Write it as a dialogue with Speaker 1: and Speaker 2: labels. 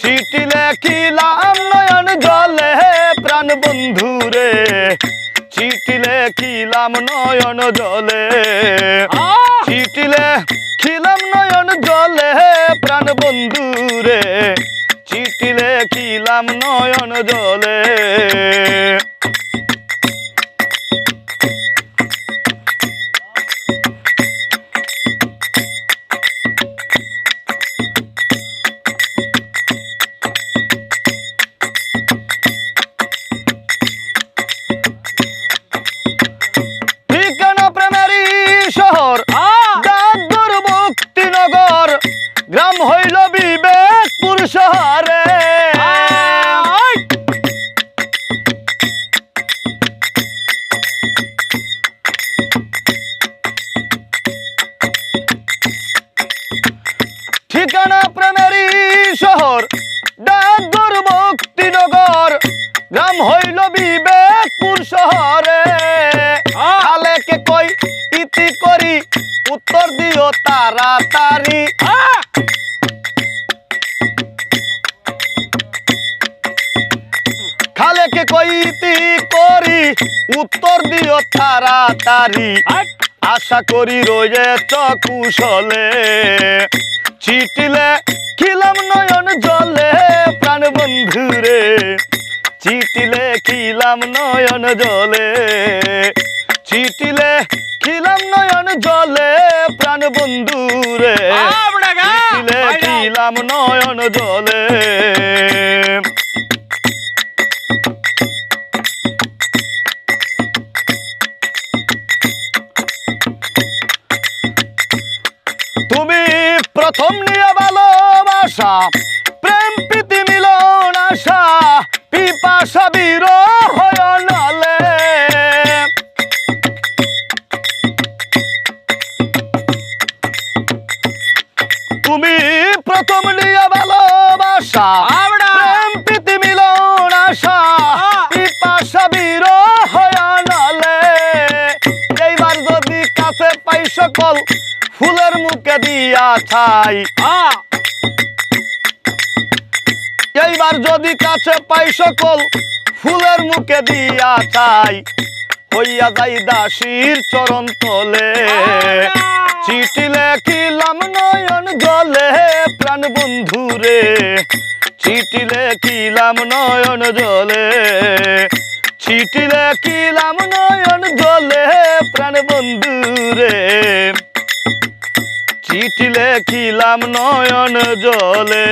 Speaker 1: চিঠি লেখিলাম নয়ন জলে প্রাণ বন্ধু রে চিঠি লেখিলাম নয়ন জলে। চিঠি লেখিলাম নয়ন জলে প্রাণ বন্ধু রে চিঠি লেখিলাম নয়ন জলে। ঠিকানা প্রেমেরই শহর দাদুর মুক্তিনগর গ্রাম হইল বিবেকপুর শহরে। খালেকে কই ইতি করি উত্তর দিও তাড়াতাড়ি। খালেকে কই ইতি করি উত্তর দিও তাড়াতাড়ি। আশা করি রয়েছ কুশলে চিঠিলে খিলাম নয়ন জলে প্রাণ বন্ধুরে। চিটিলে খিলাম নয়ন জলে। চিটিলে খিলাম নয়ন জলে প্রাণ বন্ধুরে। খিলাম নয়ন জলে। তুমি প্রথম নিয়ে ভালোবাসা প্রেম প্রীতি মিলন আশা পিপাসা বীর হয় নালে তুমি প্রথম নিয়ে ভালোবাসা প্রেম প্রীতি মিলন আশা পিপাসা বীর হয় নালে এইবার যদি কাছে পাই সকল ফুলের মুখে দিয়া ছাই। এইবার যদি কাছে পাই সকল ফুলের মুখে দিয়া চাই হইয়া যাই দাসীর চরণ তলে। চিঠি লেখিলাম নয়ন জলে প্রাণ বন্ধু রে চিঠি লেখিলাম নয়ন জলে। চিঠি লেখিলাম নয়ন জলে প্রাণ বন্ধু রে চিঠি লেখিলাম নয়ন জলে।